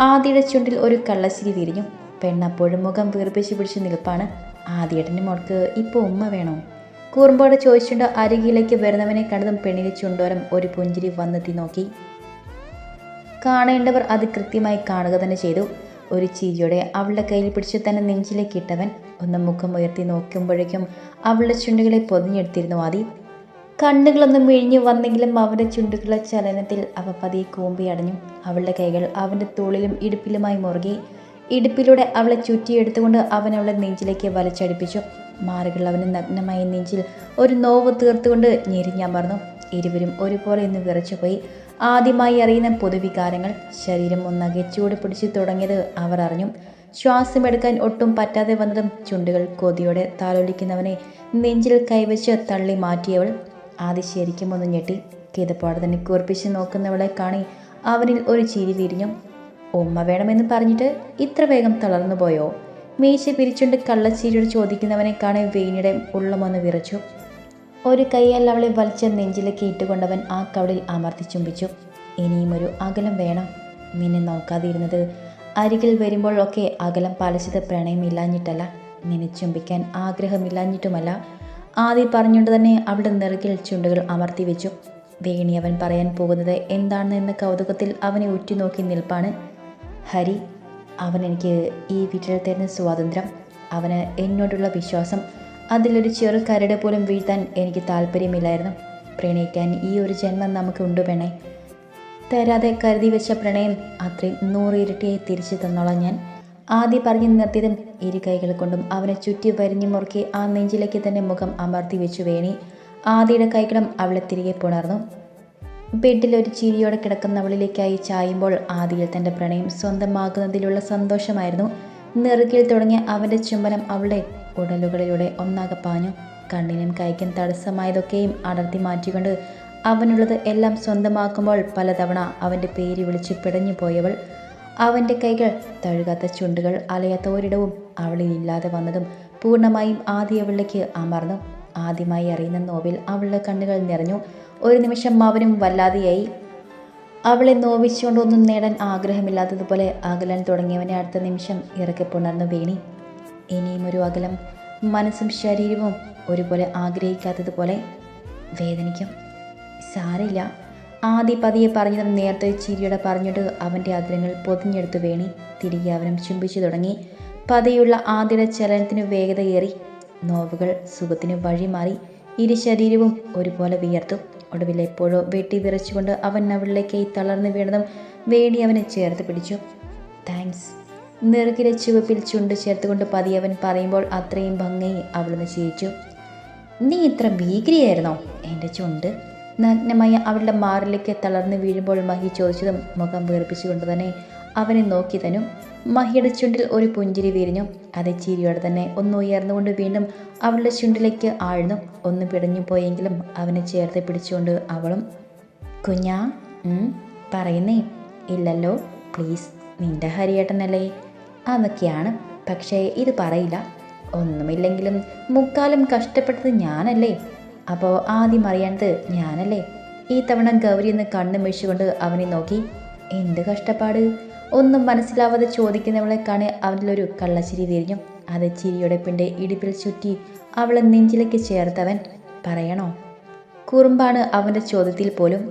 ആദ്യയുടെ ചുണ്ടിൽ ഒരു കള്ളശ്ശിരി വിരിഞ്ഞു. പെണ്ണപ്പോഴും മുഖം വീർപ്പിച്ച് പിടിച്ച് നിൽപ്പാണ്. ആദ്യേട്ടന്റെ മോൾക്ക് ഇപ്പോൾ ഉമ്മ വേണോ? കൂർമ്പോടെ ചോദിച്ചുകൊണ്ട് അരികിലേക്ക് വരുന്നവനെ കണ്ടതും പെണ്ണിന് ചുണ്ടോരം ഒരു പുഞ്ചിരി വന്നെത്തി നോക്കി. കാണേണ്ടവർ അത് കൃത്യമായി കാണുക തന്നെ ചെയ്തു. ഒരു ചിരിയോടെ അവളുടെ കയ്യിൽ പിടിച്ച് തന്നെ നെഞ്ചിലേക്ക് ഇട്ടവൻ ഒന്ന് മുഖം ഉയർത്തി നോക്കുമ്പോഴേക്കും അവളുടെ ചുണ്ടുകളെ പൊതിഞ്ഞെടുത്തിരുന്നു ആദി. കണ്ണുകളൊന്നും മിഴിഞ്ഞു വന്നെങ്കിലും അവന്റെ ചുണ്ടുകളുടെ ചലനത്തിൽ അവ പതിയെ കൂമ്പി അടഞ്ഞു. അവളുടെ കൈകൾ അവന്റെ തോളിലും ഇടുപ്പിലുമായി മുറുകി. ഇടുപ്പിലൂടെ അവളെ ചുറ്റിയെടുത്തുകൊണ്ട് അവൻ അവളെ നെഞ്ചിലേക്ക് വലിച്ചടിപ്പിച്ചു. മാറുകൾ അവന് നഗ്നമായ നെഞ്ചിൽ ഒരു നോവ് തീർത്തുകൊണ്ട് ഞെരിഞ്ഞമർന്നു. ഇരുവരും ഒരുപോലെ ഇന്ന് വിറച്ചുപോയി. ആദ്യമായി അറിയുന്ന പൊതുവികാരങ്ങൾ ശരീരം ഒന്നാകെ ചൂട് പിടിച്ചു തുടങ്ങിയത് അവർ അറിഞ്ഞു. ശ്വാസമെടുക്കാൻ ഒട്ടും പറ്റാതെ വന്നതും ചുണ്ടുകൾ കൊതിയോടെ താലോലിക്കുന്നവനെ നെഞ്ചിൽ കൈവച്ച് തള്ളി മാറ്റിയവൾ ആദ്യ ശരിക്കും ഒന്ന് ഞെട്ടി. കിതപ്പാട് തന്നെ കുറിപ്പിച്ച് നോക്കുന്നവളെ കാണി അവനിൽ ഒരു ചിരി തിരിഞ്ഞു ഉമ്മ വേണമെന്ന് പറഞ്ഞിട്ട് ഇത്ര വേഗം തളർന്നു പോയോ? മീശ പിരിച്ചുകൊണ്ട് കള്ളച്ചീരിയോട് ചോദിക്കുന്നവനെ കാണി വെയിനിടെ ഉള്ളമൊന്ന് വിറച്ചു. ഒരു കൈയാൽ അവളെ വലിച്ച നെഞ്ചിലേക്ക് ഇട്ടുകൊണ്ടവൻ ആ കവളിൽ അമർത്തി ചുംബിച്ചു. ഇനിയും ഒരു അകലം വേണം. നിന്നെ നോക്കാതിരുന്നത് അരികിൽ വരുമ്പോഴൊക്കെ അകലം പാലിച്ചത് പ്രണയമില്ലാഞ്ഞിട്ടല്ല. നിന്നെ ചുംബിക്കാൻ ആഗ്രഹമില്ലാഞ്ഞിട്ടുമല്ല. ആദ്യം പറഞ്ഞുകൊണ്ട് തന്നെ അവിടെ നിറകിൽ ചുണ്ടുകൾ അമർത്തി വെച്ചു. വേണി അവൻ പറയാൻ പോകുന്നത് എന്താണെന്ന കൗതുകത്തിൽ അവനെ ഉറ്റുനോക്കി നിൽപ്പാണ്. ഹരി അവൻ എനിക്ക് ഈ വീട്ടിൽ തരുന്ന സ്വാതന്ത്ര്യം അവന് എന്നോടുള്ള വിശ്വാസം അതിലൊരു ചെറു കരട് പോലും വീഴ്ത്താൻ എനിക്ക് താല്പര്യമില്ലായിരുന്നു. പ്രണയിക്കാൻ ഈ ഒരു ജന്മം നമുക്ക് ഉണ്ട് വേണേ തരാതെ കരുതി വെച്ച പ്രണയം അത്രയും നൂറിരട്ടിയായി തിരിച്ചു തന്നോളാം ഞാൻ. ആദ്യം പറഞ്ഞു നിർത്തിയതും ഇരു കൈകൾ കൊണ്ടും അവനെ ചുറ്റി വരിഞ്ഞു മുറുക്കി ആ നെഞ്ചിലേക്ക് തന്നെ മുഖം അമർത്തി വെച്ചു വേണി. ആദിയുടെ കൈകളും അവളെ തിരികെ പുണർന്നു. ബെഡിൽ ഒരു ചിരിയോടെ കിടക്കുന്നവളിലേക്കായി ചായുമ്പോൾ ആദിയിൽ തന്റെ പ്രണയം സ്വന്തമാകുന്നതിലുള്ള സന്തോഷമായിരുന്നു. നെറുകിൽ തുടങ്ങിയ അവന്റെ ചുംബനം അവളുടെ ഉടലുകളിലൂടെ ഒന്നാകെ പാഞ്ഞു. കണ്ണിനും കൈക്കും തടസ്സമായതൊക്കെയും അടർത്തി മാറ്റിക്കൊണ്ട് അവനുള്ളത് എല്ലാം സ്വന്തമാക്കുമ്പോൾ പലതവണ അവന്റെ പേര് വിളിച്ച് പിടഞ്ഞു പോയവൾ അവന്റെ കൈകൾ തഴുകാത്ത ചുണ്ടുകൾ അലയാത്ത ഒരിടവും അവളിൽ ഇല്ലാതെ വന്നതും പൂർണമായും ആദ്യ അവളിലേക്ക് അമർന്നു. ആദ്യമായി അറിയുന്ന നോവിൽ അവളുടെ കണ്ണുകൾ നിറഞ്ഞു. ഒരു നിമിഷം അവനും വല്ലാതെയായി. അവളെ നോവിച്ചുകൊണ്ടൊന്നും നേടാൻ ആഗ്രഹമില്ലാത്തതുപോലെ അകലാൻ തുടങ്ങിയവനെ അടുത്ത നിമിഷം ഇറക്കി പുണർന്നു വീണി. ഇനിയും ഒരു അകലം മനസ്സും ശരീരവും ഒരുപോലെ ആഗ്രഹിക്കാത്തതുപോലെ വേദനിക്കും. സാരില്ല ആദ്യ പതിയെ പറഞ്ഞതും നേരത്തെ ചിരിയുടെ പറഞ്ഞിട്ട് അവന്റെ അതിരങ്ങൾ പൊതിഞ്ഞെടുത്തു വേണി തിരികെ അവനും ചുംബിച്ചു തുടങ്ങി. പതിയുള്ള ആദ്യയുടെ ചലനത്തിന് വേഗതയേറി നോവുകൾ സുഖത്തിന് വഴിമാറി. ഇരു ശരീരവും ഒരുപോലെ വിയർത്തു. ഒടുവിൽ എപ്പോഴോ വെട്ടി വിറച്ചുകൊണ്ട് അവൻ അവളിലേക്ക് തളർന്നു വീണതും വേണി അവനെ ചേർത്ത് പിടിച്ചു. താങ്ക്സ്. നെറുകിലെ ചുവപ്പിൽ ചുണ്ട് ചേർത്തുകൊണ്ട് പതിയവൻ പറയുമ്പോൾ അത്രയും ഭംഗി അവളൊന്ന് ചിരിച്ചു. നീ ഇത്ര ഭീകരിയായിരുന്നോ? എന്റെ ചുണ്ട്? നഗ്നമായ അവളുടെ മാറിലേക്ക് തളർന്നു വീഴുമ്പോൾ മഹി ചോദിച്ചതും മുഖം വീർപ്പിച്ചുകൊണ്ട് തന്നെ അവനെ നോക്കി തന്നു. മഹിയുടെ ചുണ്ടിൽ ഒരു പുഞ്ചിരി വിരിഞ്ഞു. അത് ചിരിയോടെ തന്നെ ഒന്ന് ഉയർന്നുകൊണ്ട് വീണ്ടും അവളുടെ ചുണ്ടിലേക്ക് ആഴ്ന്നു. ഒന്ന് പിടഞ്ഞു പോയെങ്കിലും അവനെ ചേർത്ത് പിടിച്ചുകൊണ്ട് അവളും കുഞ്ഞാ പറയുന്നേ ഇല്ലല്ലോ പ്ലീസ് നിന്റെ ഹരിയേട്ടനല്ലേ? അതൊക്കെയാണ്. പക്ഷേ ഇത് പറയില്ല. ഒന്നുമില്ലെങ്കിലും മുക്കാലും കഷ്ടപ്പെട്ടത് ഞാനല്ലേ? അപ്പോൾ ആദ്യം അറിയേണ്ടത് ഞാനല്ലേ? ഈ തവണ ഗൗരി എന്ന് കണ്ണു മിഴിച്ചുകൊണ്ട് അവനെ നോക്കി എന്ത് കഷ്ടപ്പാട്? ഒന്നും മനസ്സിലാവാതെ ചോദിക്കുന്നവളെ കാണെ അവനിലൊരു കള്ളച്ചിരി തിരിഞ്ഞു അത് ചിരിയുടെ പിന്റെ ഇടുപ്പിൽ ചുറ്റി അവളെ നെഞ്ചിലേക്ക് ചേർത്തവൻ പറയണോ? കുറുമ്പാണ് അവന്റെ ചോദ്യത്തിൽ പോലും.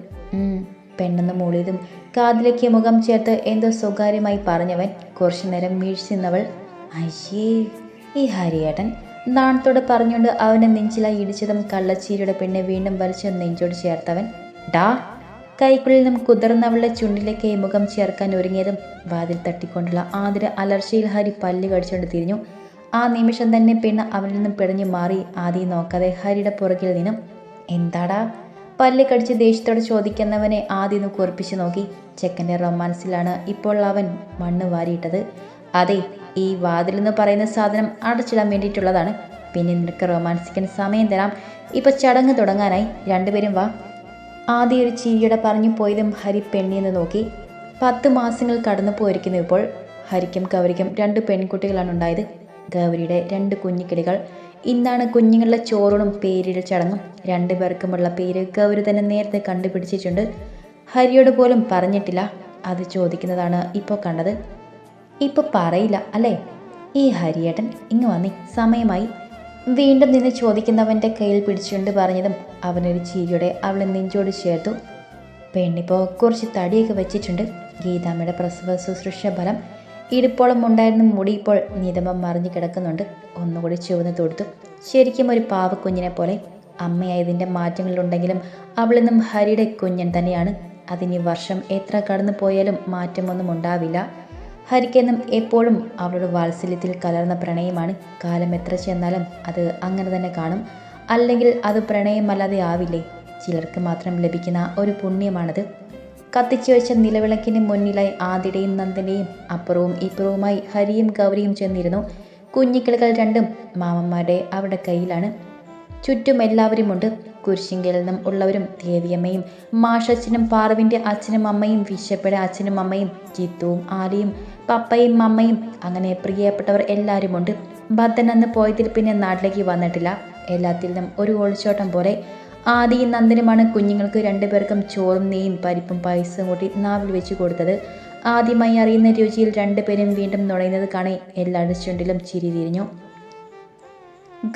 പെണ്ണെന്ന് മൂളിയതും കാതിലേക്ക് മുഖം ചേർത്ത് എന്തോ സ്വകാര്യമായി പറഞ്ഞവൻ കുറച്ചു നേരം വീഴ്ച നിന്നവൾ. അയ്യേ ഈ ഹരിയേട്ടൻ നാണത്തോടെ പറഞ്ഞുകൊണ്ട് അവനെ നെഞ്ചിലായി ഇടിച്ചതും കള്ളച്ചീരിയുടെ പെണ്ണെ വീണ്ടും വലിച്ച് നെഞ്ചോട് ചേർത്തവൻ ഡാ കൈക്കുള്ളിൽ നിന്നും കുതിർന്നവളുടെ ചുണ്ടിലേക്ക് മുഖം ചേർക്കാൻ ഒരുങ്ങിയതും വാതിൽ തട്ടിക്കൊണ്ടുള്ള ആതിര അലർച്ചയിൽ ഹരി പല്ല് കടിച്ചുകൊണ്ട് തിരിഞ്ഞു. ആ നിമിഷം തന്നെ പെണ്ണ് അവനിൽ നിന്നും പിടഞ്ഞു മാറി ആദ്യം നോക്കാതെ ഹരിയുടെ പുറകിൽ നിന്നും എന്താടാ? പല്ല് കടിച്ച് ദേഷ്യത്തോടെ ചോദിക്കുന്നവനെ ആദ്യം കുറിപ്പിച്ച് നോക്കി. ചെക്കന്റെ റൊമാൻസിലാണ് ഇപ്പോൾ അവൻ മണ്ണ് വാരിയിട്ടത്. അതെ ഈ വാതിലെന്ന് പറയുന്ന സാധനം അടച്ചിടാൻ വേണ്ടിയിട്ടുള്ളതാണ്. പിന്നെ നിനക്ക് റൊമാൻസിക്കാൻ സമയം തരാം. ഇപ്പൊ ചടങ്ങ് തുടങ്ങാനായി. രണ്ടുപേരും വാ. ആദ്യ ഒരു ചിരിയുടെ പറഞ്ഞു പോയതും ഹരി പെണ്ണിയെന്ന് നോക്കി. പത്ത് മാസങ്ങൾ കടന്നു പോയിരിക്കുന്നു ഇപ്പോൾ. ഹരിക്കും ഗൗരിക്കും രണ്ട് പെൺകുട്ടികളാണ് ഉണ്ടായത്. ഗൗരിയുടെ രണ്ട് കുഞ്ഞിക്കിളികൾ. ഇന്നാണ് കുഞ്ഞുങ്ങളുടെ ചോറൂണും പേരിടൽ ചടങ്ങും. രണ്ടു പേർക്കുമുള്ള പേര് ഗൗരി തന്നെ നേരത്തെ കണ്ടുപിടിച്ചിട്ടുണ്ട്. ഹരിയോട് പോലും പറഞ്ഞിട്ടില്ല. അത് ചോദിക്കുന്നതാണ് ഇപ്പോൾ കണ്ടത്. ഇപ്പൊ പറയില്ല അല്ലേ? ഈ ഹരിയേട്ടൻ ഇങ്ങ് വന്നി സമയമായി. വീണ്ടും നിന്ന് ചോദിക്കുന്നവന്റെ കയ്യിൽ പിടിച്ചുകൊണ്ട് പറഞ്ഞതും അവനൊരു ചിരിയോടെ അവളെ നെഞ്ചോട് ചേർത്തു. പെണ്ണിപ്പോൾ കുറച്ച് തടിയൊക്കെ വെച്ചിട്ടുണ്ട്. ഗീതാമ്മയുടെ പ്രസവ ശുശ്രൂഷ ഫലം ഇടുപ്പോളം ഉണ്ടായിരുന്ന മുടി ഇപ്പോൾ നിതമം മറിഞ്ഞു കിടക്കുന്നുണ്ട്. ഒന്നുകൂടി ചുവന്ന് തൊടുത്തു. ശരിക്കും ഒരു പാവക്കുഞ്ഞിനെ പോലെ അമ്മയായതിന്റെ മാറ്റങ്ങളുണ്ടെങ്കിലും അവളിന്നും ഹരിയുടെ കുഞ്ഞൻ തന്നെയാണ്. അതിനി വർഷം എത്ര കടന്നു പോയാലും മാറ്റമൊന്നും ഉണ്ടാവില്ല. ഹരിക്കെന്നും എപ്പോഴും അവളുടെ വാത്സല്യത്തിൽ കലർന്ന പ്രണയമാണ്. കാലം എത്ര ചെന്നാലും അത് അങ്ങനെ തന്നെ കാണും. അല്ലെങ്കിൽ അത് പ്രണയമല്ലാതെ ആവില്ലേ? ചിലർക്ക് മാത്രം ലഭിക്കുന്ന ഒരു പുണ്യമാണത്. കത്തിച്ചു വെച്ച നിലവിളക്കിന് മുന്നിലായി ആതിടയും നന്ദന്റെയും അപ്പുറവും ഇപ്പുറവുമായി ഹരിയും ഗൗരിയും ചെന്നിരുന്നു. കുഞ്ഞിക്കിളികൾ രണ്ടും മാമന്മാരുടെ അവരുടെ കയ്യിലാണ്. ചുറ്റും എല്ലാവരുമുണ്ട്. കുരിശിങ്കിൽ നിന്നും ഉള്ളവരും ദേവിയമ്മയും മാഷച്ചനും പാർവിന്റെ അച്ഛനും അമ്മയും വിശപ്പയുടെ അച്ഛനും അമ്മയും ജിത്തുവും ആലിയും പപ്പയും അമ്മയും അങ്ങനെ പ്രിയപ്പെട്ടവർ എല്ലാവരുമുണ്ട്. ഭദ്രൻ അന്ന് പോയതിൽ പിന്നെ നാട്ടിലേക്ക് വന്നിട്ടില്ല. എല്ലാത്തിൽ നിന്നും ഒരു ഒളിച്ചോട്ടം പോലെ ആദിയും നന്ദനുമാണ് കുഞ്ഞുങ്ങൾക്ക് രണ്ടുപേർക്കും ചോറും നെയ്യും പരിപ്പും പായസവും കൂട്ടി നാവിൽ വെച്ച് കൊടുത്തത്. ആദ്യമായി അറിയുന്ന രുചിയിൽ രണ്ടുപേരും വീണ്ടും നുഴയുന്നത് കാണേ എല്ലാവരുടെ ചുണ്ടിലും ചിരി തിരിഞ്ഞു.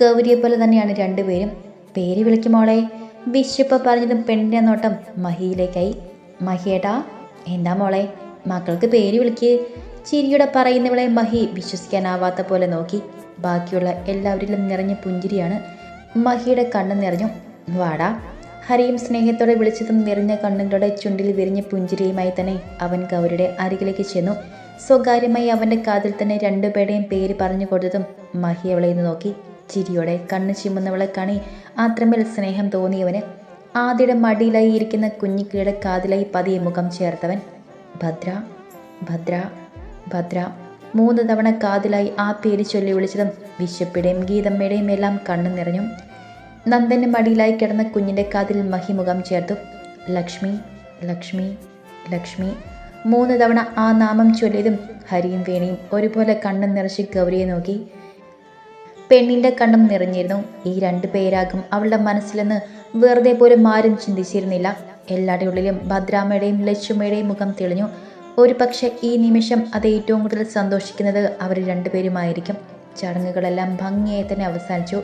ഗൗരിയെ പോലെ തന്നെയാണ് രണ്ടുപേരും. പേര് വിളിക്കുമോളെ വിശുപ്പ പറഞ്ഞതും പെണ്ണിന്റെ നോട്ടം മഹിയിലേക്കായി. മഹിയേട്ടാ എന്താ മോളെ? മക്കൾക്ക് പേര് വിളിക്ക്. ചിരിയുടെ പറയുന്നവളെ മഹി വിശ്വസിക്കാനാവാത്ത പോലെ നോക്കി. ബാക്കിയുള്ള എല്ലാവരിലും നിറഞ്ഞ പുഞ്ചിരിയാണ് മഹിയുടെ കണ്ണ് നിറഞ്ഞു. വാടാ. ഹരിയും സ്നേഹത്തോടെ വിളിച്ചതും നിറഞ്ഞ കണ്ണുകളുടെ ചുണ്ടിൽ വിരിഞ്ഞ പുഞ്ചിരിയുമായി തന്നെ അവൻ ഗൗരിയുടെ അരികിലേക്ക് ചെന്നു. സ്വകാര്യമായി അവന്റെ കാതിൽ തന്നെ രണ്ടുപേരുടെയും പേര് പറഞ്ഞു കൊടുത്തതും മഹി അവളെ നോക്കി. ചിരിയോടെ കണ്ണ് ചിമ്മുന്നവളെ കണി അത്രമേൽ സ്നേഹം തോന്നിയവന് ആദ്യയുടെ മടിയിലായി ഇരിക്കുന്ന കുഞ്ഞിക്കിയുടെ കാതിലായി പതിയെ മുഖം ചേർത്തവൻ ഭദ്ര ഭദ്ര ഭദ്ര. മൂന്ന് തവണ കാതിലായി ആ പേര് ചൊല്ലി വിളിച്ചതും വിശപ്പിടേയും ഗീതമ്മയുടെയും എല്ലാം കണ്ണു നിറഞ്ഞു. നന്ദന്റെ മടിയിലായി കിടന്ന കുഞ്ഞിന്റെ കാതിൽ മഹിമുഖം ചേർത്തു. ലക്ഷ്മി ലക്ഷ്മി ലക്ഷ്മി. മൂന്ന് തവണ ആ നാമം ചൊല്ലിയതും ഹരിയും വേണിയും ഒരുപോലെ കണ്ണു നിറച്ച് ഗൗരിയെ നോക്കി പെണ്ണിന്റെ കണ്ണും നിറഞ്ഞിരുന്നു. ഈ രണ്ടു പേരാകും അവളുടെ മനസ്സിലെന്ന് വെറുതെ പോലും ആരും ചിന്തിച്ചിരുന്നില്ല. എല്ലാവരുടെ ഉള്ളിലും ഭദ്രാമ്മയുടെയും ലക്ഷ്മയുടെയും മുഖം തെളിഞ്ഞു. ഒരു പക്ഷേ ഈ നിമിഷം അത് ഏറ്റവും കൂടുതൽ സന്തോഷിക്കുന്നത് അവർ രണ്ടുപേരുമായിരിക്കും. ചടങ്ങുകളെല്ലാം ഭംഗിയായി തന്നെ അവസാനിച്ചു.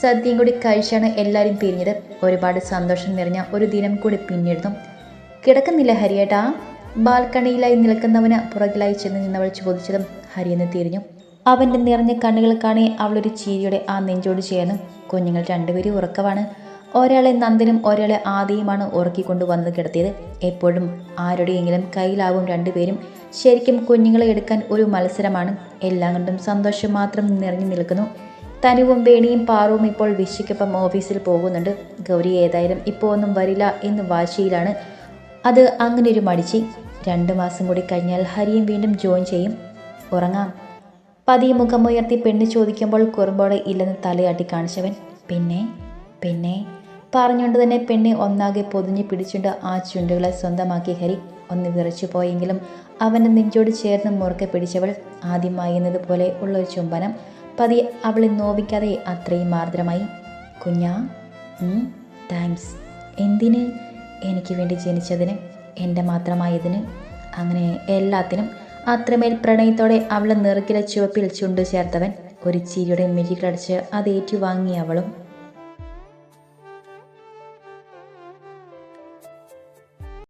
സദ്യയും കൂടി കഴിച്ചാണ് എല്ലാവരും പിരിഞ്ഞത്. ഒരുപാട് സന്തോഷം നിറഞ്ഞ ഒരു ദിനം കൂടി പിന്നിടുന്നു. കിടക്കുന്നില്ല ഹരിയേട്ടാ? ബാൽക്കണിയിലായി നിൽക്കുന്നവന് പുറകിലായി ചെന്ന് നിന്നവൾ ചോദിച്ചതും ഹരിയെന്ന് തിരിഞ്ഞു. അവന്റെ നിറഞ്ഞ കണ്ണുകൾ കാണി അവളൊരു ചീരിയുടെ ആ നെഞ്ചോട് ചേർന്നു. കുഞ്ഞുങ്ങൾ രണ്ടുപേരും ഉറക്കമാണ് ഒരാളെ നന്ദനും ഒരാളെ ആദിയുമാണ് ഉറക്കിക്കൊണ്ട് വന്ന് കിടത്തിയത്. എപ്പോഴും ആരുടെയെങ്കിലും കയ്യിലാവും രണ്ടുപേരും. ശരിക്കും കുഞ്ഞുങ്ങളെ എടുക്കാൻ ഒരു മത്സരമാണ്. എല്ലാം കൊണ്ടും സന്തോഷം മാത്രം നിറഞ്ഞു നിൽക്കുന്നു. തനുവും വേണിയും പാറവും ഇപ്പോൾ വിശയ്ക്കൊപ്പം ഓഫീസിൽ പോകുന്നുണ്ട്. ഗൗരി ഏതായാലും ഇപ്പോൾ ഒന്നും വരില്ല എന്ന് വാശിയിലാണ്. അത് അങ്ങനെ ഒരു മടിച്ചി. രണ്ട് മാസം കൂടി കഴിഞ്ഞാൽ ഹരിയും വീണ്ടും ജോയിൻ ചെയ്യും. ഉറങ്ങാം. പതിയെ മുഖമുയർത്തി പെണ്ണ് ചോദിക്കുമ്പോൾ കുറുമ്പോടെ ഇല്ലെന്ന് തലയാട്ടി കാണിച്ചവൻ പിന്നെ പിന്നെ പറഞ്ഞുകൊണ്ട് തന്നെ പെണ്ണെ ഒന്നാകെ പൊതിഞ്ഞ് പിടിച്ചുകൊണ്ട് ആ ചുണ്ടുകളെ സ്വന്തമാക്കി ഹരി ഒന്ന് വിറച്ചു പോയെങ്കിലും അവന്റെ നെഞ്ചോട് ചേർന്ന് മുറുക്കെ പിടിച്ചവൾ ആദ്യം വായുന്നതുപോലെ ഉള്ളൊരു ചുംബനം പതിയെ അവളെ നോവിക്കാതെ അത്രയും ആർദ്രമായി കുഞ്ഞാ താങ്ക്സ്. എന്തിന്? എനിക്ക് വേണ്ടി ജനിച്ചതിന് എന്റെ മാത്രമായതിന് അങ്ങനെ എല്ലാത്തിനും അത്രമേൽ പ്രണയത്തോടെ അവളെ നെറുക്കിലെ ചുവപ്പിൽ ചുണ്ടു ചേർത്തവൻ ഒരു ചിരിയുടെ മിഴികളടിച്ച് അത് ഏറ്റുവാങ്ങി അവളും